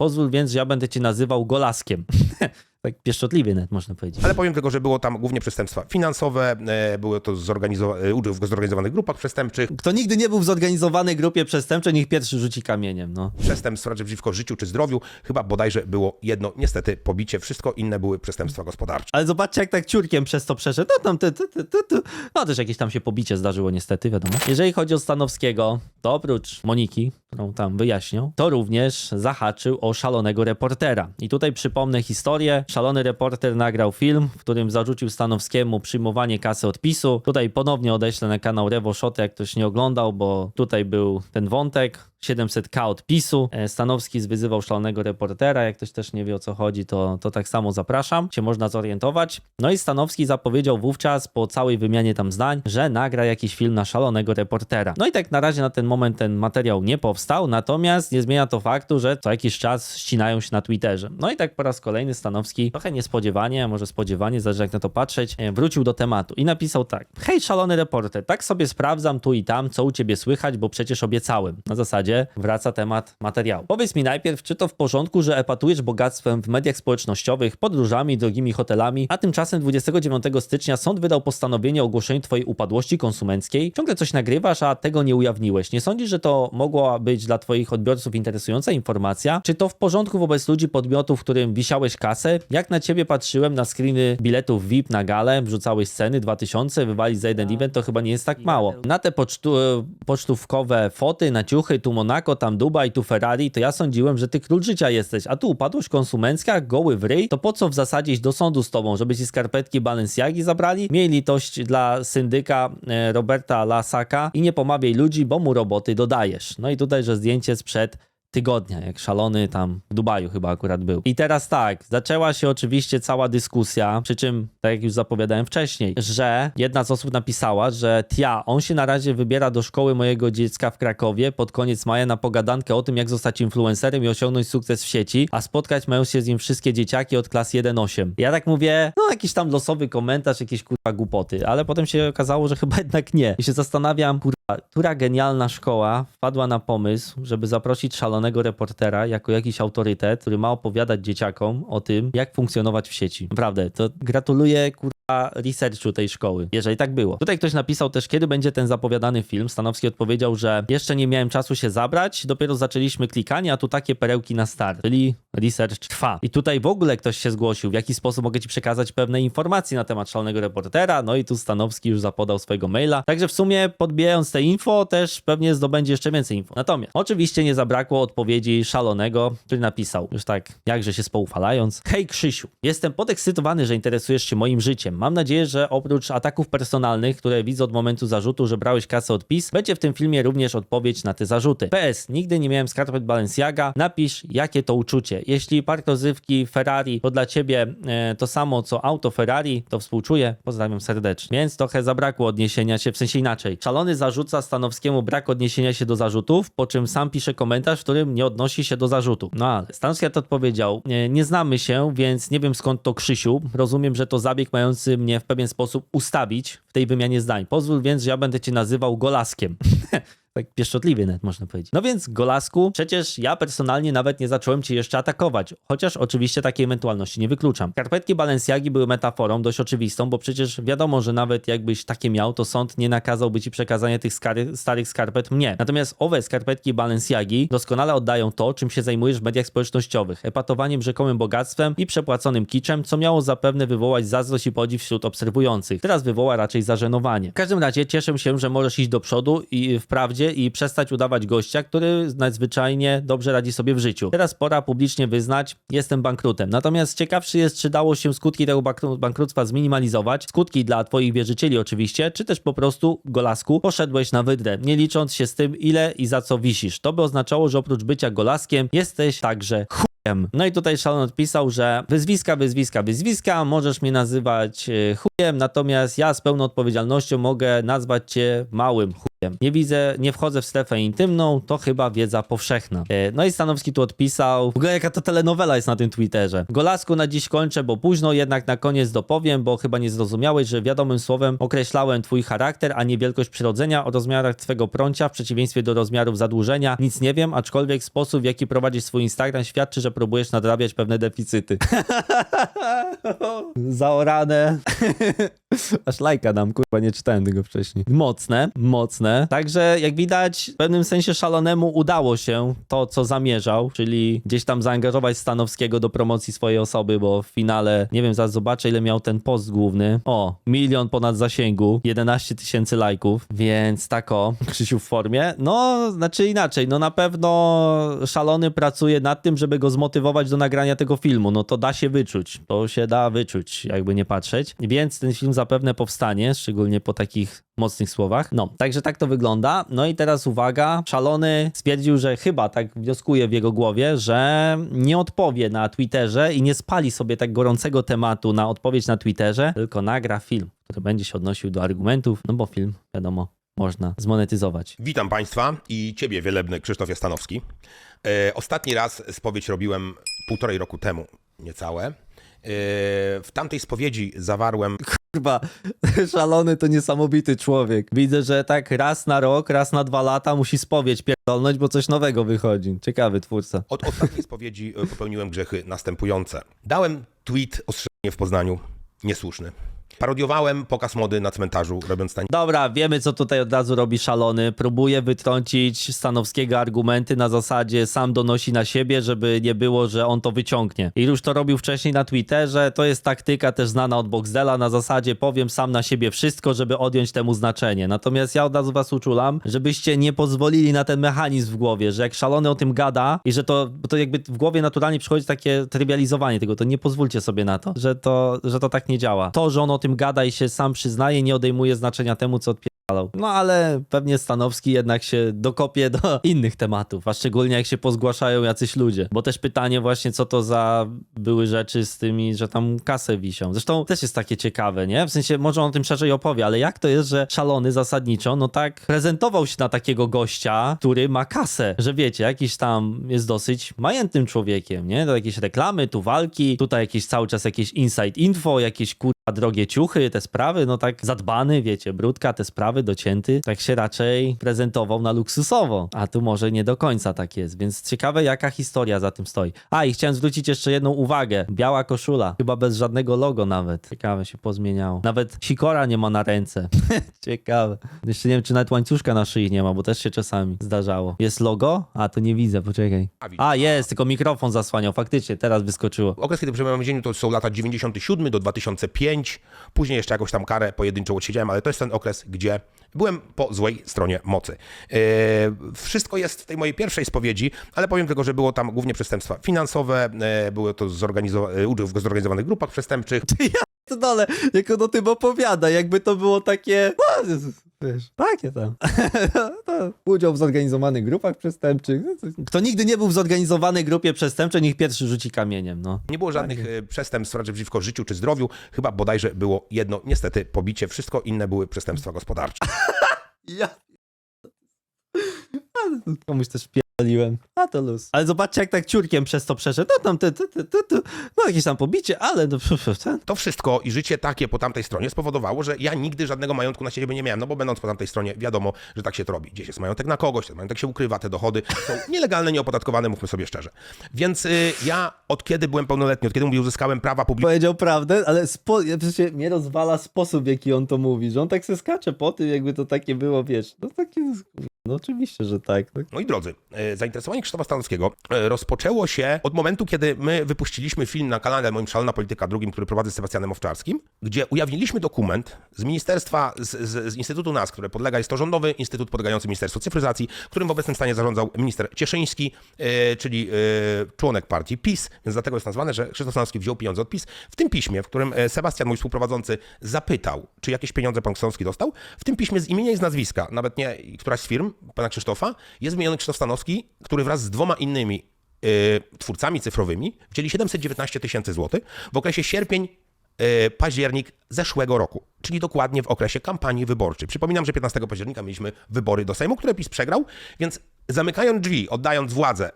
Pozwól więc, że ja będę cię nazywał Golaskiem. tak pieszczotliwie nawet można powiedzieć. Ale powiem tylko, że było tam głównie przestępstwa finansowe, e, były to zorganizowa- e, udział w zorganizowanych grupach przestępczych, Kto nigdy nie był w zorganizowanej grupie przestępczej, niech pierwszy rzuci kamieniem, no. przestępstw przeciwko życiu czy zdrowiu. Chyba bodajże było jedno, niestety, pobicie. Wszystko inne były przestępstwa gospodarcze. Ale zobaczcie, jak tak ciurkiem przez to przeszedł. No tam, ty, ty, ty, ty, ty. No też jakieś tam się pobicie zdarzyło niestety, wiadomo. Jeżeli chodzi o Stanowskiego, to oprócz Moniki, którą tam wyjaśnił, to również zahaczył o szalonego reportera. I tutaj przypomnę historię. Szalony reporter nagrał film, w którym zarzucił Stanowskiemu przyjmowanie kasy odpisu. Tutaj ponownie odeślę na kanał Rewo Shot, jak ktoś nie oglądał, bo tutaj był ten wątek. 700k odpisu. E, Stanowski zwyzywał szalonego reportera. Jak ktoś też nie wie o co chodzi, to, to tak samo zapraszam. Się można zorientować. No i Stanowski zapowiedział wówczas po całej wymianie tam zdań, że nagra jakiś film na szalonego reportera. No i tak na razie na ten moment ten materiał nie powstał, natomiast nie zmienia to faktu, że co jakiś czas ścinają się na Twitterze. No i tak po raz kolejny Stanowski, trochę niespodziewanie, może spodziewanie, zależy jak na to patrzeć, e, wrócił do tematu i napisał tak. Hej szalony reporter, tak sobie sprawdzam tu i tam, co u ciebie słychać, bo przecież obiecałem. Na zasadzie wraca temat materiału. Powiedz mi najpierw, czy to w porządku, że epatujesz bogactwem w mediach społecznościowych, podróżami, drogimi hotelami, a tymczasem 29 stycznia sąd wydał postanowienie o ogłoszeniu twojej upadłości konsumenckiej. Ciągle coś nagrywasz, a tego nie ujawniłeś. Nie sądzisz, że to mogła być dla twoich odbiorców interesująca informacja? Czy to w porządku wobec ludzi podmiotów, którym wisiałeś kasę? Jak na ciebie patrzyłem na screeny biletów VIP na galę, wrzucałeś sceny 2000, wywalić za jeden event, to chyba nie jest tak mało. Na te pocztu, pocztówkowe foty, na ciuchy, tu Monaco, tam Dubaj, tu Ferrari, to ja sądziłem, że ty król życia jesteś, a tu upadłość konsumencka, goły w ryj, to po co w zasadzie iść do sądu z tobą, żeby ci skarpetki Balenciagi zabrali? Miej litość dla syndyka e, Roberta Lasaka i nie pomawiaj ludzi, bo mu roboty dodajesz. No i tutaj, że zdjęcie sprzed tygodnia, jak szalony tam w Dubaju chyba akurat był. I teraz tak, zaczęła się oczywiście cała dyskusja, przy czym, tak jak już zapowiadałem wcześniej, że jedna z osób napisała, że tia, on się na razie wybiera do szkoły mojego dziecka w Krakowie pod koniec maja na pogadankę o tym, jak zostać influencerem i osiągnąć sukces w sieci, a spotkać mają się z nim wszystkie dzieciaki od klas 1-8. Ja tak mówię, no jakiś tam losowy komentarz, jakieś kurwa głupoty, ale potem się okazało, że chyba jednak nie. I się zastanawiam, kurwa, która genialna szkoła wpadła na pomysł, żeby zaprosić szalonego reportera jako jakiś autorytet, który ma opowiadać dzieciakom o tym, jak funkcjonować w sieci. Naprawdę, to gratuluję kurwa researchu tej szkoły, jeżeli tak było. Tutaj ktoś napisał też, kiedy będzie ten zapowiadany film. Stanowski odpowiedział, że jeszcze nie miałem czasu się zabrać, dopiero zaczęliśmy klikanie, a tu takie perełki na start, czyli research trwa. I tutaj w ogóle ktoś się zgłosił, w jaki sposób mogę ci przekazać pewne informacje na temat szalonego reportera, no i tu Stanowski już zapodał swojego maila. Także w sumie podbijając te info, też pewnie zdobędzie jeszcze więcej info. Natomiast oczywiście nie zabrakło odpowiedzi szalonego, który napisał, już tak jakże się spoufalając. Hej Krzysiu, jestem podekscytowany, że interesujesz się moim życiem. Mam nadzieję, że oprócz ataków personalnych, które widzę od momentu zarzutu, że brałeś kasę od PiS, będzie w tym filmie również odpowiedź na te zarzuty. PS, nigdy nie miałem skarpet Balenciaga. Napisz, jakie to uczucie. Jeśli park rozrywki Ferrari to dla ciebie e, to samo co auto Ferrari, to współczuję. Pozdrawiam serdecznie. Więc trochę zabrakło odniesienia się, w sensie inaczej. Szalony zarzuca Stanowskiemu brak odniesienia się do zarzutów, po czym sam pisze komentarz, w którym nie odnosi się do zarzutu. No ale Stanowski to odpowiedział, nie, nie znamy się, więc nie wiem skąd to Krzysiu. Rozumiem, że to zabieg mający mnie w pewien sposób ustawić w tej wymianie zdań. Pozwól więc, że ja będę cię nazywał Golaskiem. tak pieszczotliwie nawet można powiedzieć. No więc, Golasku, przecież ja personalnie nawet nie zacząłem cię jeszcze atakować, chociaż oczywiście takiej ewentualności nie wykluczam. Karpetki Balenciagi były metaforą dość oczywistą, bo przecież wiadomo, że nawet jakbyś takie miał, to sąd nie nakazałby ci przekazania tych skary, starych skarpet mnie. Natomiast owe skarpetki Balenciagi doskonale oddają to, czym się zajmujesz w mediach społecznościowych, epatowaniem rzekomym bogactwem i przepłaconym kiczem, co miało zapewne wywołać zazdrość i podziw wśród obserwujących. Teraz wywoła raczej zażenowanie. W każdym razie cieszę się, że możesz iść do przodu i wprawdzie i przestać udawać gościa, który nadzwyczajnie dobrze radzi sobie w życiu. Teraz pora publicznie wyznać, jestem bankrutem. Natomiast ciekawszy jest, czy dało się skutki tego bankru- bankructwa zminimalizować, skutki dla twoich wierzycieli oczywiście, czy też po prostu, golasku, poszedłeś na wydrę, nie licząc się z tym, ile i za co wisisz. To by oznaczało, że oprócz bycia golaskiem, jesteś także chujem. No i tutaj Szalon odpisał, że wyzwiska, wyzwiska, wyzwiska, możesz mnie nazywać e, chujem, natomiast ja z pełną odpowiedzialnością mogę nazwać cię małym chujem. Nie widzę, nie wchodzę w strefę intymną, to chyba wiedza powszechna. E, No i Stanowski tu odpisał, w ogóle jaka to telenowela jest na tym Twitterze. Golasku na dziś kończę, bo późno, jednak na koniec dopowiem, bo chyba nie zrozumiałeś, że wiadomym słowem określałem twój charakter, a nie wielkość przyrodzenia o rozmiarach twego prącia w przeciwieństwie do rozmiarów zadłużenia. Nic nie wiem, aczkolwiek sposób, w jaki prowadzisz swój Instagram świadczy, że próbujesz nadrabiać pewne deficyty. Zaorane. Aż lajka dam, kurwa, nie czytałem tego wcześniej. Mocne, mocne. Także jak widać, w pewnym sensie szalonemu udało się to, co zamierzał, czyli gdzieś tam zaangażować Stanowskiego do promocji swojej osoby, bo w finale, nie wiem, zaraz zobaczę, ile miał ten post główny. O, milion ponad zasięgu, 11 tysięcy lajków, więc tako, Krzysiu w formie. No, znaczy inaczej, no na pewno szalony pracuje nad tym, żeby go zmotywować do nagrania tego filmu. No to da się wyczuć, to się da wyczuć, jakby nie patrzeć. Więc ten film zapewne powstanie, szczególnie po takich mocnych słowach. No, także tak to wygląda. No i teraz uwaga, szalony stwierdził, że chyba tak wnioskuje w jego głowie, że nie odpowie na Twitterze i nie spali sobie tak gorącego tematu na odpowiedź na Twitterze, tylko nagra film, który będzie się odnosił do argumentów, no bo film, wiadomo, można zmonetyzować. Witam Państwa i Ciebie, wielebny Krzysztofie Stanowski. E, ostatni raz spowiedź robiłem półtorej roku temu, niecałe. E, w tamtej spowiedzi zawarłem Kurwa, szalony to niesamowity człowiek. Widzę, że tak raz na rok, raz na dwa lata musi spowiedź pierdolnąć, bo coś nowego wychodzi. Ciekawy twórca. Od ostatniej spowiedzi e, popełniłem grzechy następujące. Dałem tweet ostrzeżenie w Poznaniu, niesłuszny. Parodiowałem pokaz mody na cmentarzu, robiąc tań Dobra, wiemy co tutaj od razu robi szalony. Próbuje wytrącić Stanowskiego argumenty na zasadzie sam donosi na siebie, żeby nie było, że on to wyciągnie. I już to robił wcześniej na Twitterze. To jest taktyka też znana od Boxdela na zasadzie powiem sam na siebie wszystko, żeby odjąć temu znaczenie. Natomiast ja od razu was uczulam, żebyście nie pozwolili na ten mechanizm w głowie, że jak szalony o tym gada i że to, to jakby w głowie naturalnie przychodzi takie trywializowanie tego, to nie pozwólcie sobie na to, że to, że to tak nie działa. To, że on o tym gada i się sam przyznaje, nie odejmuje znaczenia temu, co odpierdalał. No ale pewnie Stanowski jednak się dokopie do innych tematów, a szczególnie jak się pozgłaszają jacyś ludzie. Bo też pytanie właśnie, co to za były rzeczy z tymi, że tam kasę wisią. Zresztą też jest takie ciekawe, nie? W sensie może on o tym szerzej opowie, ale jak to jest, że szalony zasadniczo, no tak prezentował się na takiego gościa, który ma kasę, że wiecie, jakiś tam jest dosyć majętnym człowiekiem, nie? To jakieś reklamy, tu walki, tutaj jakieś cały czas jakieś inside info, jakieś kurwa drogie ciuchy, te sprawy, no tak zadbany, wiecie, brudka, te sprawy docięty, tak się raczej prezentował na luksusowo, a tu może nie do końca tak jest, więc ciekawe jaka historia za tym stoi. A i chciałem zwrócić jeszcze jedną uwagę, biała koszula, chyba bez żadnego logo nawet, ciekawe się pozmieniało, nawet sikora nie ma na ręce, ciekawe. Jeszcze nie wiem, czy nawet łańcuszka na szyi nie ma, bo też się czasami zdarzało. Jest logo? A, to nie widzę, poczekaj. A, jest, tylko mikrofon zasłaniał, faktycznie, teraz wyskoczyło. Okres, kiedy przebywałem w więzieniu, to są lata 97 do 2005. Później jeszcze jakąś tam karę pojedynczą odsiedziałem, ale to jest ten okres, gdzie byłem po złej stronie mocy. Yy, wszystko jest w tej mojej pierwszej spowiedzi, ale powiem tylko, że było tam głównie przestępstwa finansowe, yy, były to yy, udział w zorganizowanych grupach przestępczych. to dole, jak on o tym opowiada, jakby to było takie, wiesz, takie tam. to udział w zorganizowanych grupach przestępczych. No to- Kto nigdy nie był w zorganizowanej grupie przestępczej, niech pierwszy rzuci kamieniem, no. Nie było żadnych yy, przestępstw raczej przeciwko życiu czy zdrowiu, chyba bodajże było jedno, niestety, pobicie. Wszystko inne były przestępstwa gospodarcze. Ja... Komuś też pierdoliłem. A to luz. Ale zobaczcie, jak tak ciurkiem przez to przeszedł. No tam, ty, ty, ty, ty, ty. no jakieś tam pobicie, ale no, ten. To wszystko i życie takie po tamtej stronie spowodowało, że ja nigdy żadnego majątku na siebie nie miałem, no bo będąc po tamtej stronie wiadomo, że tak się to robi. Gdzieś jest majątek na kogoś, ten majątek się ukrywa, te dochody są nielegalne, nieopodatkowane, mówmy sobie szczerze. Więc y, ja od kiedy byłem pełnoletni, od kiedy mówię, uzyskałem prawa publiczne, Powiedział prawdę, ale spo... ja przecież mnie rozwala sposób, w jaki on to mówi, że on tak se skacze po tym, jakby to takie było, wiesz, no takie, no oczywiście, że tak. No. Moi drodzy, e, zainteresowanie Krzysztofa Stanowskiego e, rozpoczęło się od momentu, kiedy my wypuściliśmy film na kanale moim Szalona Polityka drugim, który prowadzę z Sebastianem Owczarskim, gdzie ujawniliśmy dokument z ministerstwa, z, z, z Instytutu NAS, które podlega, jest to rządowy instytut podlegający Ministerstwu Cyfryzacji, którym w obecnym stanie zarządzał minister Cieszyński, e, czyli e, członek partii PiS, więc dlatego jest nazwane, że Krzysztof Stanowski wziął pieniądze od PiS. W tym piśmie, w którym Sebastian, mój współprowadzący, zapytał, czy jakieś pieniądze pan Stanowski dostał, w tym piśmie z imienia i z nazwiska, nawet nie któraś z firm, pana Krzysztofa, jest wymieniony Krzysztof Stanowski, który wraz z dwoma innymi y, twórcami cyfrowymi wzięli 719 tysięcy złotych w okresie sierpień e, październik zeszłego roku, czyli dokładnie w okresie kampanii wyborczej. Przypominam, że 15 października mieliśmy wybory do Sejmu, które PiS przegrał, więc zamykając drzwi, oddając władzę,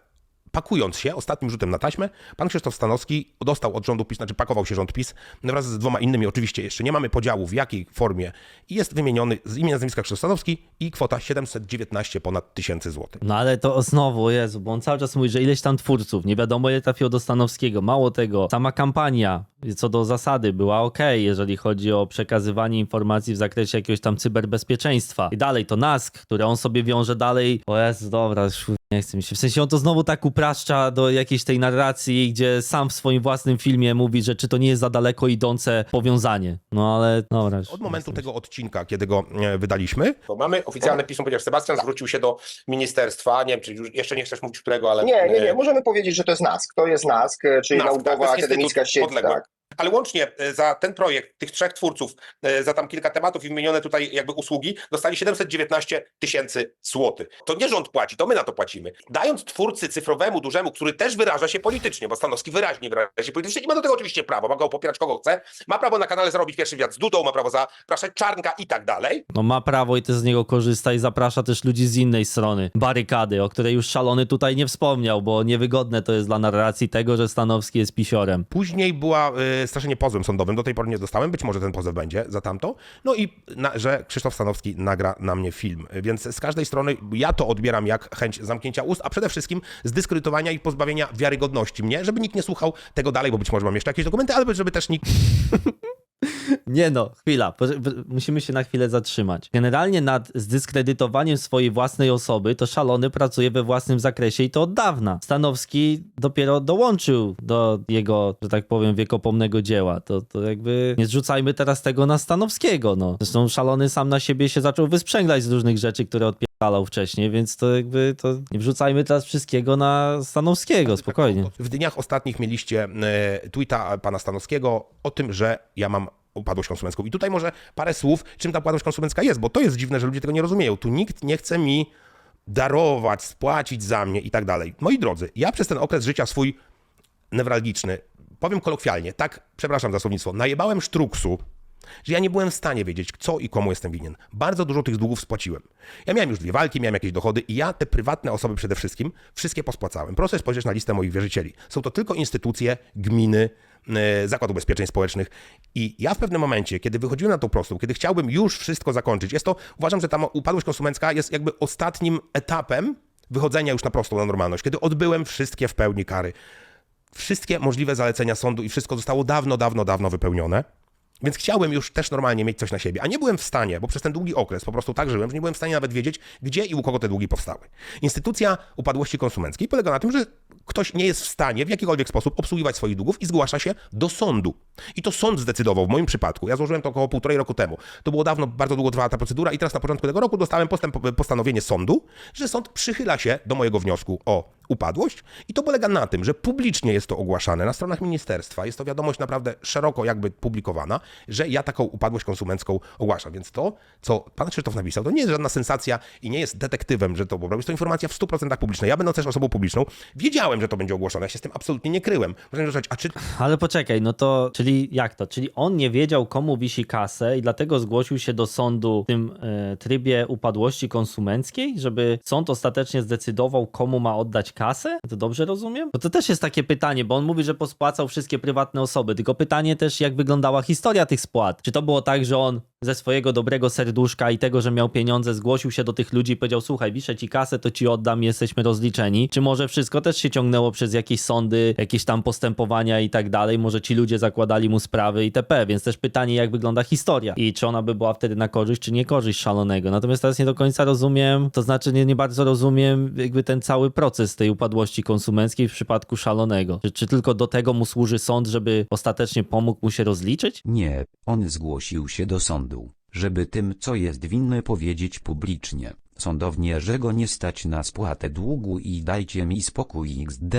pakując się ostatnim rzutem na taśmę, pan Krzysztof Stanowski dostał od rządu PiS, znaczy pakował się rząd PiS wraz z dwoma innymi, oczywiście jeszcze nie mamy podziału w jakiej formie jest wymieniony z imienia nazwiska Krzysztof Stanowski i kwota 719 ponad tysięcy złotych. No ale to znowu, Jezu, bo on cały czas mówi, że ileś tam twórców, nie wiadomo ile trafiło do Stanowskiego. Mało tego, sama kampania co do zasady była ok, jeżeli chodzi o przekazywanie informacji w zakresie jakiegoś tam cyberbezpieczeństwa. I dalej to NASK, które on sobie wiąże dalej. O Jezu, dobra, nie chce mi się. W sensie on to znowu tak upraszcza do jakiejś tej narracji, gdzie sam w swoim własnym filmie mówi, że czy to nie jest za daleko idące powiązanie. No ale dobra. Od momentu tego odcinka, kiedy go e, wydaliśmy, bo mamy oficjalne pismo, ponieważ Sebastian zwrócił się do ministerstwa, nie wiem, czy już jeszcze nie chcesz mówić którego, ale... Nie, nie, e, nie. Możemy powiedzieć, że to jest NASK. To jest NASK, e, czyli NASK, tak, to Naukowa jest Akademicka instytut Sieć. podległy. Tak. Ale łącznie e, za ten projekt, tych trzech twórców, e, za tam kilka tematów i wymienione tutaj jakby usługi, dostali 719 tysięcy złotych. To nie rząd płaci, to my na to płacimy. Dając twórcy cyfrowemu, dużemu, który też wyraża się politycznie, bo Stanowski wyraźnie wyraża się politycznie i ma do tego oczywiście prawo, ma go popierać kogo chce, ma prawo na kanale zarobić pierwszy wiatr z Dudą, ma prawo zapraszać Czarnka i tak dalej. No ma prawo i też z niego korzysta i zaprasza też ludzi z innej strony. Barykady, o której już szalony tutaj nie wspomniał, bo niewygodne to jest dla narracji tego, że Stanowski jest pisiorem. Później była y, straszenie pozwem sądowym, do tej pory nie dostałem, być może ten pozew będzie za tamto. No i na, że Krzysztof Stanowski nagra na mnie film. Więc z każdej strony ja to odbieram jak chęć zamknięcia ust, a przede wszystkim zdyskredytowania i pozbawienia wiarygodności mnie, żeby nikt nie słuchał tego dalej, bo być może mam jeszcze jakieś dokumenty, ale żeby też nikt Nie no, chwila, musimy się na chwilę zatrzymać. Generalnie nad zdyskredytowaniem swojej własnej osoby to szalony pracuje we własnym zakresie i to od dawna. Stanowski dopiero dołączył do jego, że tak powiem, wiekopomnego dzieła. To, to jakby nie zrzucajmy teraz tego na Stanowskiego, no. Zresztą szalony sam na siebie się zaczął wysprzęglać z różnych rzeczy, które odpierdalał wcześniej, więc to jakby to nie wrzucajmy teraz wszystkiego na Stanowskiego, spokojnie. W dniach ostatnich mieliście e, tweeta pana Stanowskiego o tym, że ja mam upadłość konsumencką. I tutaj może parę słów, czym ta upadłość konsumencka jest, bo to jest dziwne, że ludzie tego nie rozumieją. Tu nikt nie chce mi darować, spłacić za mnie i tak dalej. Moi drodzy, ja przez ten okres życia swój newralgiczny, powiem kolokwialnie, tak, przepraszam za słownictwo, najebałem sztruksu, że ja nie byłem w stanie wiedzieć, co i komu jestem winien. Bardzo dużo tych długów spłaciłem. Ja miałem już dwie walki, miałem jakieś dochody i ja te prywatne osoby przede wszystkim wszystkie pospłacałem. Proszę spojrzeć na listę moich wierzycieli. Są to tylko instytucje, gminy, e, Zakład Ubezpieczeń Społecznych. I ja w pewnym momencie, kiedy wychodziłem na tą prostą, kiedy chciałbym już wszystko zakończyć, jest to, uważam, że ta upadłość konsumencka jest jakby ostatnim etapem wychodzenia już na prostą, na normalność, kiedy odbyłem wszystkie w pełni kary. Wszystkie możliwe zalecenia sądu i wszystko zostało dawno, dawno, dawno wypełnione. Więc chciałem już też normalnie mieć coś na siebie, a nie byłem w stanie, bo przez ten długi okres po prostu tak żyłem, że nie byłem w stanie nawet wiedzieć, gdzie i u kogo te długi powstały. Instytucja upadłości konsumenckiej polega na tym, że ktoś nie jest w stanie w jakikolwiek sposób obsługiwać swoich długów i zgłasza się do sądu. I to sąd zdecydował w moim przypadku. Ja złożyłem to około półtorej roku temu. To było dawno, bardzo długo trwała ta procedura i teraz na początku tego roku dostałem postęp, postanowienie sądu, że sąd przychyla się do mojego wniosku o upadłość i to polega na tym, że publicznie jest to ogłaszane na stronach ministerstwa. Jest to wiadomość naprawdę szeroko jakby publikowana, że ja taką upadłość konsumencką ogłaszam. Więc to, co pan Krzysztof napisał, to nie jest żadna sensacja i nie jest detektywem, że to było. Jest to informacja w 100% publiczna. Ja będąc też osobą publiczną, wiedziałem, że to będzie ogłoszone. Ja się z tym absolutnie nie kryłem. Można rzecz, a czy Ale poczekaj, no to, czyli jak to? Czyli on nie wiedział, komu wisi kasę i dlatego zgłosił się do sądu w tym e, trybie upadłości konsumenckiej, żeby sąd ostatecznie zdecydował, komu ma oddać kasę? To dobrze rozumiem? Bo to też jest takie pytanie, bo on mówi, że pospłacał wszystkie prywatne osoby, tylko pytanie też, jak wyglądała historia tych spłat. Czy to było tak, że on ze swojego dobrego serduszka i tego, że miał pieniądze, zgłosił się do tych ludzi i powiedział, słuchaj, wiszę ci kasę, to ci oddam, jesteśmy rozliczeni. Czy może wszystko też się ciągnęło przez jakieś sądy, jakieś tam postępowania i tak dalej, może ci ludzie zakładali mu sprawy itp., więc też pytanie, jak wygląda historia i czy ona by była wtedy na korzyść, czy nie korzyść szalonego. Natomiast teraz nie do końca rozumiem, to znaczy nie, nie bardzo rozumiem jakby ten cały proces tej upadłości konsumenckiej w przypadku szalonego. Czy, czy tylko do tego mu służy sąd, żeby ostatecznie pomógł mu się rozliczyć? Nie, on zgłosił się do sądu, żeby tym co jest winny powiedzieć publicznie, sądownie, że go nie stać na spłatę długu i dajcie mi spokój XD.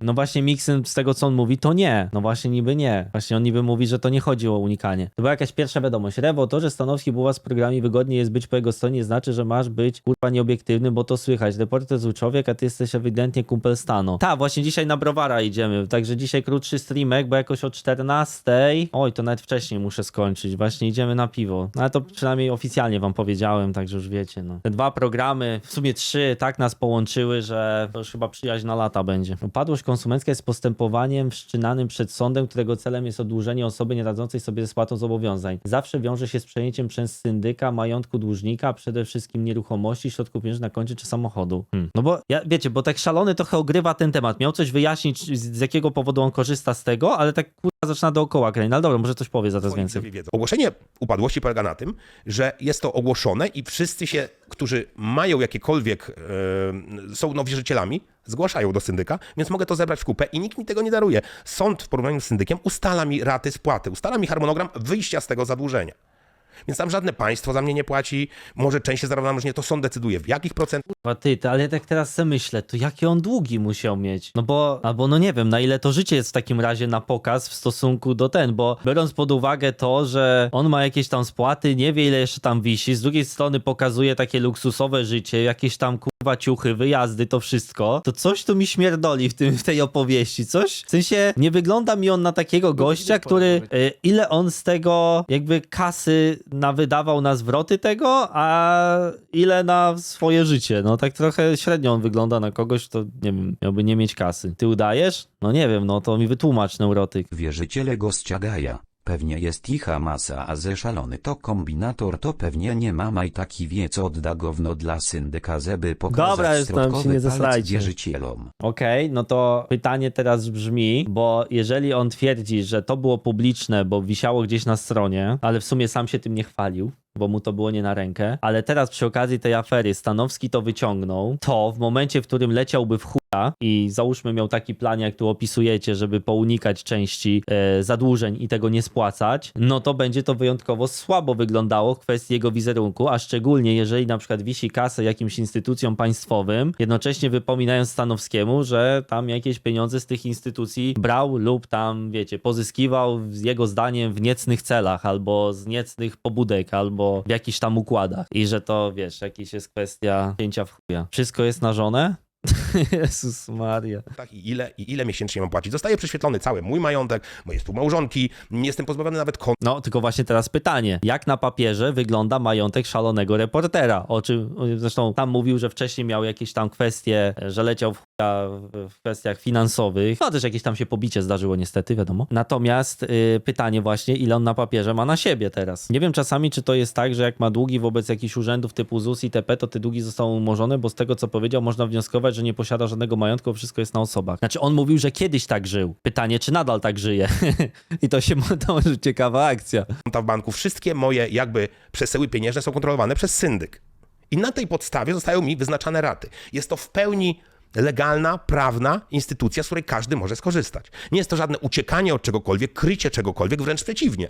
No właśnie Mixon z tego co on mówi, to nie. No właśnie niby nie. Właśnie on niby mówi, że to nie chodzi o unikanie. To była jakaś pierwsza wiadomość. Rewo, to, że Stanowski był w programie wygodnie jest być po jego stronie, nie znaczy, że masz być kurwa nieobiektywny, bo to słychać. Reporter zły człowiek, a ty jesteś ewidentnie kumpel Stano. Tak, właśnie dzisiaj na Browara idziemy, także dzisiaj krótszy streamek, bo jakoś o 14. Oj, to nawet wcześniej muszę skończyć. Właśnie idziemy na piwo. No ale to przynajmniej oficjalnie wam powiedziałem, także już wiecie, no. Te dwa programy, w sumie trzy, tak nas połączyły, że to już chyba przyjaźń na lata będzie. Upadłość konsumencka jest postępowaniem wszczynanym przed sądem, którego celem jest odłużenie osoby nie radzącej sobie ze spłatą zobowiązań. Zawsze wiąże się z przejęciem przez syndyka majątku dłużnika, a przede wszystkim nieruchomości, środków pieniężnych na koncie czy samochodu. Hmm. No bo ja, wiecie, bo tak szalony trochę ogrywa ten temat. Miał coś wyjaśnić, z, z jakiego powodu on korzysta z tego, ale tak kurwa zaczyna dookoła kręcić. No ale dobra, może coś powie zaraz Swoich więcej. wiedzą. Ogłoszenie upadłości polega na tym, że jest to ogłoszone i wszyscy się, którzy mają jakiekolwiek, e, są no, wierzycielami, zgłaszają do syndyka, więc mogę to zebrać w kupę i nikt mi tego nie daruje. Sąd w porównaniu z syndykiem ustala mi raty spłaty, ustala mi harmonogram wyjścia z tego zadłużenia. Więc tam żadne państwo za mnie nie płaci, może część jest zarobiona, może nie, to sąd decyduje w jakich procentach ty, ty, ale tak teraz sobie myślę, to jakie on długi musiał mieć? No bo, albo no nie wiem, na ile to życie jest w takim razie na pokaz w stosunku do ten, bo biorąc pod uwagę to, że on ma jakieś tam spłaty, nie wie ile jeszcze tam wisi, z drugiej strony pokazuje takie luksusowe życie, jakieś tam kurwa ciuchy, wyjazdy, to wszystko, to coś tu mi śmierdoli w, tym, w tej opowieści, coś? W sensie, nie wygląda mi on na takiego gościa, który, y, ile on z tego jakby kasy nawydawał na zwroty tego, a ile na swoje życie. No tak trochę średnio on wygląda na kogoś, kto nie wiem, miałby nie mieć kasy. Ty udajesz? No nie wiem, no to mi wytłumacz neurotyk. Wierzyciele go ściagają. Pewnie jest icha masa, a ze szalony to kombinator to pewnie nie mama i taki wie co odda gówno dla syndyka, żeby pokazać Dobra, już tam się nie zasrajcie. wierzycielom. Okej, no to pytanie teraz brzmi, bo jeżeli on twierdzi, że to było publiczne, bo wisiało gdzieś na stronie, ale w sumie sam się tym nie chwalił, bo mu to było nie na rękę, ale teraz przy okazji tej afery Stanowski to wyciągnął, to w momencie, w którym leciałby w chuja i załóżmy miał taki plan, jak tu opisujecie, żeby pounikać części e, zadłużeń i tego nie spłacać, no to będzie to wyjątkowo słabo wyglądało w kwestii jego wizerunku, a szczególnie jeżeli na przykład wisi kasę jakimś instytucjom państwowym, jednocześnie wypominając Stanowskiemu, że tam jakieś pieniądze z tych instytucji brał lub tam, wiecie, pozyskiwał z jego zdaniem w niecnych celach, albo z niecnych pobudek, albo w jakichś tam układach. I że to, wiesz, jakiś jest kwestia cięcia w chuja. Wszystko jest na żonę? Jezus Maria. i ile, i ile miesięcznie mam płacić. Zostaje prześwietlony cały mój majątek, moje współmałżonki, nie jestem pozbawiony nawet konta. No, tylko właśnie teraz pytanie. Jak na papierze wygląda majątek szalonego reportera? O czym, zresztą tam mówił, że wcześniej miał jakieś tam kwestie, że leciał w w kwestiach finansowych. No też jakieś tam się pobicie zdarzyło niestety, wiadomo. Natomiast y, pytanie właśnie, ile on na papierze ma na siebie teraz? Nie wiem czasami, czy to jest tak, że jak ma długi wobec jakichś urzędów typu ZUS i itp., to te długi zostały umorzone, bo z tego, co powiedział, można wnioskować, że nie posiada żadnego majątku, wszystko jest na osobach. Znaczy, on mówił, że kiedyś tak żył. Pytanie, czy nadal tak żyje? I to się to ciekawa akcja. konta w banku, wszystkie moje jakby przesyły pieniężne są kontrolowane przez syndyk. I na tej podstawie zostają mi wyznaczane raty. Jest to w pełni legalna, prawna instytucja, z której każdy może skorzystać. Nie jest to żadne uciekanie od czegokolwiek, krycie czegokolwiek, wręcz przeciwnie.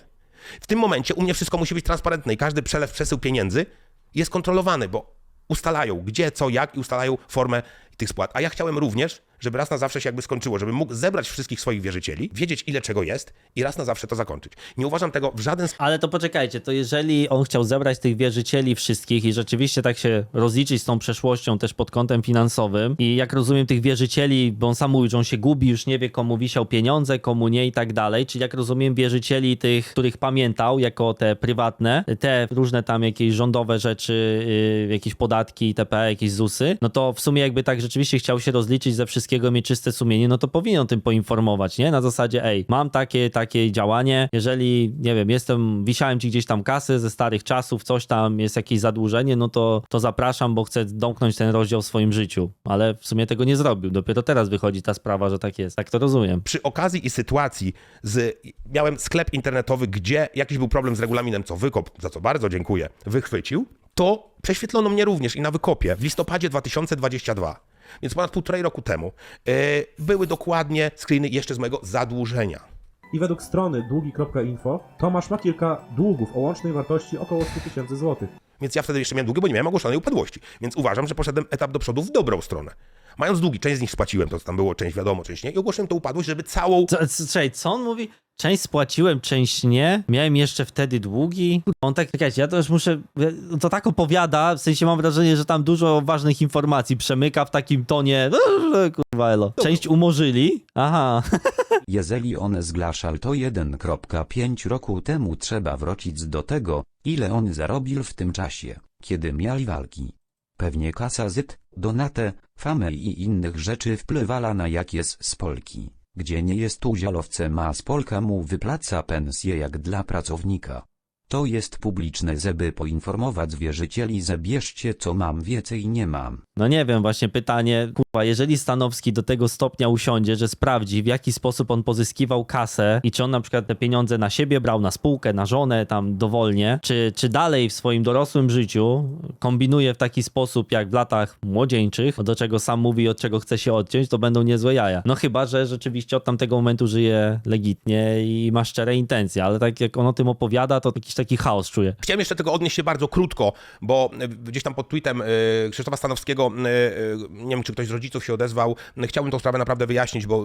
W tym momencie u mnie wszystko musi być transparentne i każdy przelew, przesył pieniędzy jest kontrolowany, bo ustalają gdzie, co, jak i ustalają formę tych spłat. A ja chciałem również, żeby raz na zawsze się jakby skończyło, żebym mógł zebrać wszystkich swoich wierzycieli, wiedzieć ile czego jest i raz na zawsze to zakończyć. Nie uważam tego w żaden Ale to poczekajcie, to jeżeli on chciał zebrać tych wierzycieli wszystkich i rzeczywiście tak się rozliczyć z tą przeszłością też pod kątem finansowym i jak rozumiem tych wierzycieli, bo on sam mówił, że on się gubi, już nie wie komu wisiał pieniądze, komu nie i tak dalej, czyli jak rozumiem wierzycieli tych, których pamiętał jako te prywatne, te różne tam jakieś rządowe rzeczy, yy, jakieś podatki itp., jakieś ZUSy, no to w sumie jakby tak rzeczywiście chciał się rozliczyć ze wszystkiego, mieć czyste sumienie, no to powinien o tym poinformować, nie? Na zasadzie, ej, mam takie, takie działanie, jeżeli, nie wiem, jestem, wisiałem ci gdzieś tam kasy ze starych czasów, coś tam, jest jakieś zadłużenie, no to, to zapraszam, bo chcę domknąć ten rozdział w swoim życiu. Ale w sumie tego nie zrobił. Dopiero teraz wychodzi ta sprawa, że tak jest. Tak to rozumiem. przy okazji i sytuacji z, miałem sklep internetowy, gdzie jakiś był problem z regulaminem, co wykop, za co bardzo dziękuję, wychwycił, to prześwietlono mnie również i na wykopie w listopadzie 2022, więc ponad półtorej roku temu, yy, były dokładnie screeny jeszcze z mojego zadłużenia. I według strony długi.info Tomasz ma kilka długów o łącznej wartości około 100 tysięcy złotych. Więc ja wtedy jeszcze miałem długi, bo nie miałem ogłoszonej upadłości. Więc uważam, że poszedłem etap do przodu w dobrą stronę. mając długi, część z nich spłaciłem, to co tam było, część wiadomo, część nie, i ogłosiłem to upadłość, żeby całą Co, co, czekaj, co on mówi? Część spłaciłem, część nie. Miałem jeszcze wtedy długi. On tak, czekajcie, ja to już muszę, to tak opowiada, w sensie mam wrażenie, że tam dużo ważnych informacji przemyka w takim tonie, kurwa elo. Część umorzyli, aha. Jeżeli on zgłaszał to 1.5 roku temu trzeba wrócić do tego, ile on zarobił w tym czasie, kiedy miał walki. Pewnie kasa zyt, donate, famę i innych rzeczy wpływała na jak jest z Polki, gdzie nie jest udziałowcem a Spolka mu wypłaca pensję jak dla pracownika. To jest publiczne żeby poinformować wierzycieli zabierzcie co mam więcej nie mam. No nie wiem, właśnie pytanie, kurwa, jeżeli Stanowski do tego stopnia usiądzie, że sprawdzi w jaki sposób on pozyskiwał kasę i czy on na przykład te pieniądze na siebie brał, na spółkę, na żonę, tam dowolnie, czy, czy dalej w swoim dorosłym życiu kombinuje w taki sposób jak w latach młodzieńczych, do czego sam mówi, od czego chce się odciąć, to będą niezłe jaja. No chyba, że rzeczywiście od tamtego momentu żyje legitnie i ma szczere intencje, ale tak jak on o tym opowiada, to jakiś taki chaos czuje. Chciałem jeszcze tego odnieść się bardzo krótko, bo e, gdzieś tam pod tweetem e, Krzysztofa Stanowskiego, e, nie wiem czy ktoś z rodziców się odezwał, chciałbym tą sprawę naprawdę wyjaśnić, bo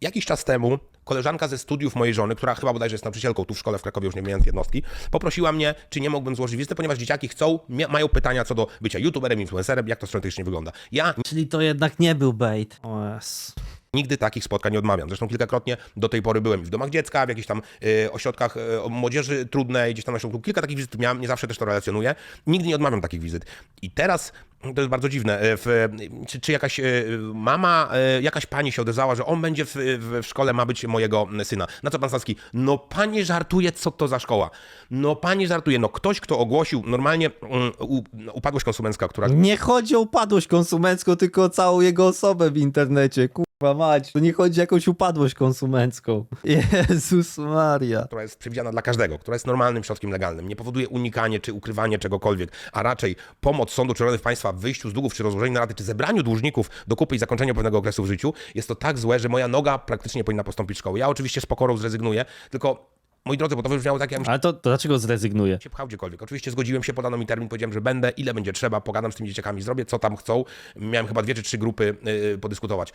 jakiś czas temu koleżanka ze studiów mojej żony, która chyba bodajże jest nauczycielką tu w szkole w Krakowie, już nie wymieniając jednostki, poprosiła mnie, czy nie mógłbym złożyć wizyty, ponieważ dzieciaki chcą, mają pytania co do bycia youtuberem, influencerem, jak to strategicznie wygląda. Ja Czyli to jednak nie był bait. O Jezu. Nigdy takich spotkań nie odmawiam. Zresztą kilkakrotnie do tej pory byłem w domach dziecka, w jakichś tam y, ośrodkach y, młodzieży trudnej, gdzieś tam na środku. Kilka takich wizyt miałem, nie zawsze też to relacjonuję. Nigdy nie odmawiam takich wizyt. I teraz, to jest bardzo dziwne, y, w, czy, czy jakaś mama, jakaś pani się odezwała, że on będzie w, w, szkole, ma być mojego syna. Na co pan Stacki? No panie żartuje, co to za szkoła? No panie żartuje, no ktoś, kto ogłosił normalnie mm, u, upadłość konsumencka, która Nie chodzi o upadłość konsumencką, tylko o całą jego osobę w internecie. Kurwa mać, to nie chodzi o jakąś upadłość konsumencką. Jezus Maria. która jest przewidziana dla każdego, która jest normalnym środkiem legalnym, nie powoduje unikanie czy ukrywanie czegokolwiek, a raczej pomoc sądu czy organów państwa w wyjściu z długów, czy rozłożeniu na raty, czy zebraniu dłużników do kupy i zakończeniu pewnego okresu w życiu, jest to tak złe, że moja noga praktycznie nie powinna postąpić szkoły. Ja oczywiście z pokorą zrezygnuję, tylko moi drodzy, bo to wybrzmiało tak, jakbym Ale to, to dlaczego zrezygnuje? się pchał gdziekolwiek. Oczywiście zgodziłem się, podano mi termin, powiedziałem, że będę, ile będzie trzeba, pogadam z tymi dzieciakami, zrobię co tam chcą. Miałem chyba dwie czy trzy grupy yy, podyskutować.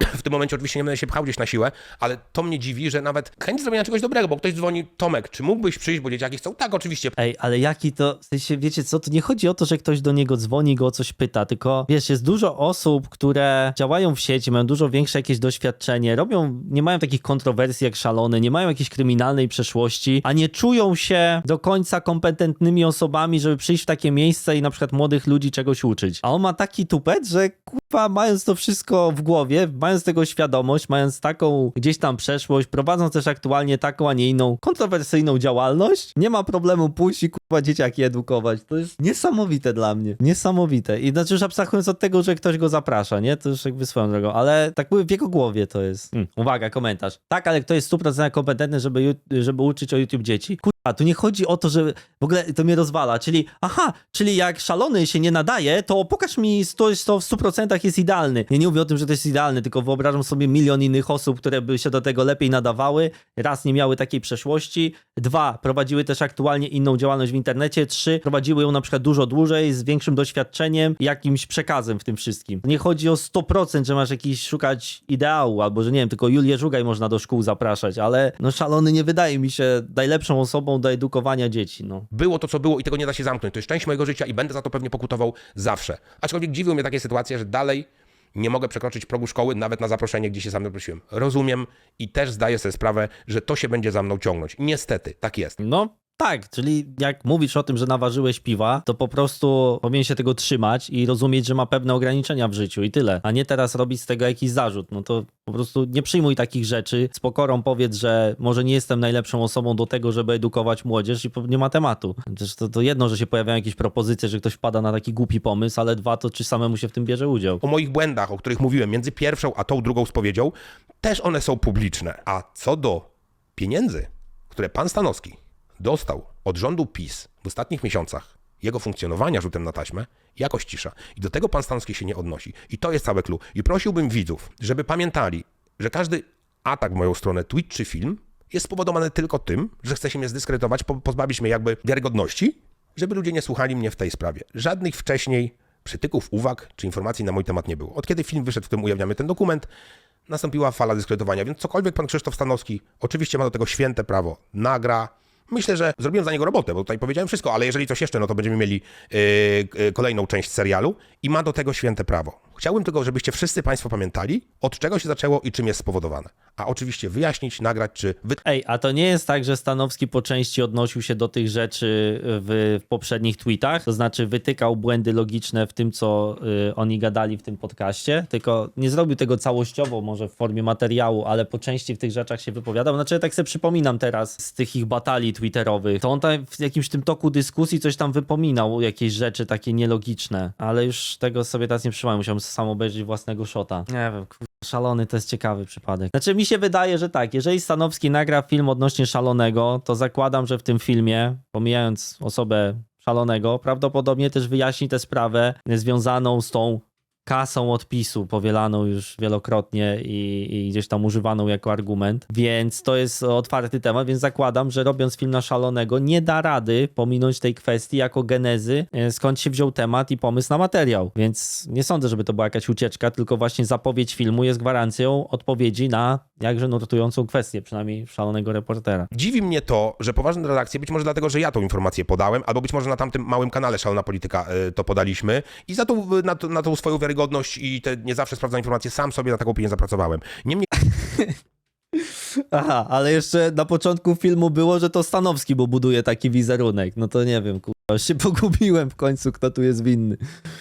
W tym momencie oczywiście nie będę się pchał gdzieś na siłę, ale to mnie dziwi, że nawet chęć zrobienia czegoś dobrego, bo ktoś dzwoni, Tomek, czy mógłbyś przyjść, bo dzieciaki chcą? Tak, oczywiście. Ej, ale jaki to, w sensie, wiecie co, to nie chodzi o to, że ktoś do niego dzwoni, go o coś pyta, tylko, wiesz, jest dużo osób, które działają w sieci, mają dużo większe jakieś doświadczenie, robią, nie mają takich kontrowersji jak szalone, nie mają jakiejś kryminalnej przeszłości, a nie czują się do końca kompetentnymi osobami, żeby przyjść w takie miejsce i na przykład młodych ludzi czegoś uczyć. A on ma taki tupet, że mając to wszystko w głowie, mając tego świadomość, mając taką gdzieś tam przeszłość, prowadząc też aktualnie taką, a nie inną kontrowersyjną działalność, nie ma problemu pójść i kurwa dzieciaki edukować. To jest niesamowite dla mnie. Niesamowite. I znaczy już abstrahując od tego, że ktoś go zaprasza, nie? To już jakby swoją drogą, ale tak mówię, w jego głowie to jest. Hmm. Uwaga, komentarz. Tak, ale kto jest 100% kompetentny, żeby, żeby uczyć o YouTube dzieci? Kurwa, tu nie chodzi o to, że w ogóle to mnie rozwala, czyli aha, czyli jak szalony się nie nadaje, to pokaż mi, to, to w 100% jest idealny. Ja nie mówię o tym, że to jest idealny, tylko wyobrażam sobie milion innych osób, które by się do tego lepiej nadawały. Raz, nie miały takiej przeszłości. Dwa, prowadziły też aktualnie inną działalność w internecie. Trzy, prowadziły ją na przykład dużo dłużej, z większym doświadczeniem jakimś przekazem w tym wszystkim. Nie chodzi o 100%, że masz jakiś szukać ideału, albo że nie wiem, tylko Julię Żugaj można do szkół zapraszać, ale no szalony nie wydaje mi się najlepszą osobą do edukowania dzieci, no. Było to, co było i tego nie da się zamknąć. To jest część mojego życia i będę za to pewnie pokutował zawsze. Aczkolwiek dziwią mnie takie sytuacje, że dalej nie mogę przekroczyć progu szkoły, nawet na zaproszenie, gdzie się sam prosiłem. Rozumiem i też zdaję sobie sprawę, że to się będzie za mną ciągnąć. Niestety, tak jest. No tak, czyli jak mówisz o tym, że naważyłeś piwa, to po prostu powinien się tego trzymać i rozumieć, że ma pewne ograniczenia w życiu i tyle, a nie teraz robić z tego jakiś zarzut. No to po prostu nie przyjmuj takich rzeczy, z pokorą powiedz, że może nie jestem najlepszą osobą do tego, żeby edukować młodzież i nie ma tematu. To, to jedno, że się pojawiają jakieś propozycje, że ktoś wpada na taki głupi pomysł, ale dwa, to czy samemu się w tym bierze udział. O moich błędach, o których mówiłem między pierwszą a tą drugą spowiedzią, też one są publiczne. A co do pieniędzy, które pan Stanowski dostał od rządu PiS w ostatnich miesiącach, jego funkcjonowania rzutem na taśmę, jakoś cisza. I do tego pan Stanowski się nie odnosi. I to jest całe clue. I prosiłbym widzów, żeby pamiętali, że każdy atak w moją stronę, tweet czy film, jest spowodowany tylko tym, że chce się mnie zdyskredytować, po- pozbawić mnie jakby wiarygodności, żeby ludzie nie słuchali mnie w tej sprawie. Żadnych wcześniej przytyków, uwag czy informacji na mój temat nie było. Od kiedy film wyszedł, w którym ujawniamy ten dokument, nastąpiła fala dyskredytowania, więc cokolwiek pan Krzysztof Stanowski oczywiście ma do tego święte prawo, nagra. Myślę, że zrobiłem za niego robotę, bo tutaj powiedziałem wszystko, ale jeżeli coś jeszcze, no to będziemy mieli yy, yy, kolejną część serialu i ma do tego święte prawo. Chciałbym tylko, żebyście wszyscy Państwo pamiętali, od czego się zaczęło i czym jest spowodowane. A oczywiście wyjaśnić, nagrać czy wy... Ej, a to nie jest tak, że Stanowski po części odnosił się do tych rzeczy w, poprzednich tweetach, to znaczy wytykał błędy logiczne w tym, co y, oni gadali w tym podcaście, tylko nie zrobił tego całościowo, może w formie materiału, ale po części w tych rzeczach się wypowiadał. Znaczy, ja tak sobie przypominam teraz z tych ich batalii twitterowych, to on tam w jakimś tym toku dyskusji coś tam wypominał, jakieś rzeczy takie nielogiczne, ale już tego sobie teraz nie przypomnę, musiałem sam obejrzeć własnego szota. Nie wiem, kur... Szalony to jest ciekawy przypadek. Znaczy, mi się wydaje, że tak, jeżeli Stanowski nagra film odnośnie szalonego, to zakładam, że w tym filmie, pomijając osobę szalonego, prawdopodobnie też wyjaśni tę sprawę związaną z tą kasą odpisu, powielaną już wielokrotnie i, i gdzieś tam używaną jako argument. Więc to jest otwarty temat, więc zakładam, że robiąc film na szalonego, nie da rady pominąć tej kwestii jako genezy, e, skąd się wziął temat i pomysł na materiał. Więc nie sądzę, żeby to była jakaś ucieczka, tylko właśnie zapowiedź filmu jest gwarancją odpowiedzi na jakże nurtującą kwestię, przynajmniej szalonego reportera. Dziwi mnie to, że poważne redakcje, być może dlatego, że ja tą informację podałem, albo być może na tamtym małym kanale Szalona Polityka y, to podaliśmy i za tą, na, to- na tą swoją wiarygodność i te nie zawsze sprawdzane informacje sam sobie na taką opinię zapracowałem. Niemniej Aha, ale jeszcze na początku filmu było, że to Stanowski, bo buduje taki wizerunek. No to nie wiem, kurwa, się pogubiłem w końcu, kto tu jest winny.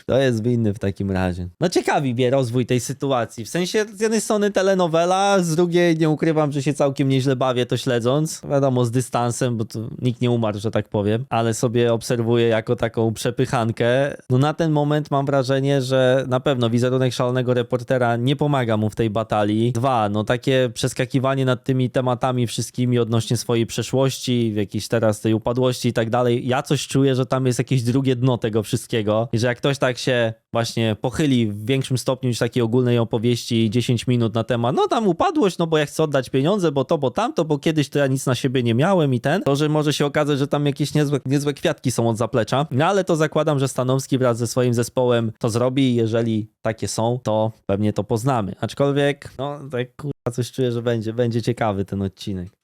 To jest winny w takim razie. No ciekawi mnie rozwój tej sytuacji. W sensie z jednej strony telenowela, z drugiej nie ukrywam, że się całkiem nieźle bawię to śledząc. Wiadomo, z dystansem, bo nikt nie umarł, że tak powiem, ale sobie obserwuję jako taką przepychankę. No na ten moment mam wrażenie, że na pewno wizerunek szalonego reportera nie pomaga mu w tej batalii. Dwa, no takie przeskakiwanie nad tymi tematami wszystkimi odnośnie swojej przeszłości, jakiejś teraz tej upadłości i tak dalej. Ja coś czuję, że tam jest jakieś drugie dno tego wszystkiego i że jak ktoś tak się właśnie pochyli w większym stopniu niż takiej ogólnej opowieści 10 minut na temat, no tam upadłość, no bo ja chcę oddać pieniądze, bo to, bo tamto, bo kiedyś to ja nic na siebie nie miałem i ten, to, że może się okazać, że tam jakieś niezłe, niezłe kwiatki są od zaplecza, no ale to zakładam, że Stanowski wraz ze swoim zespołem to zrobi jeżeli takie są, to pewnie to poznamy. Aczkolwiek, no tak coś czuję, że będzie, będzie ciekawy ten odcinek.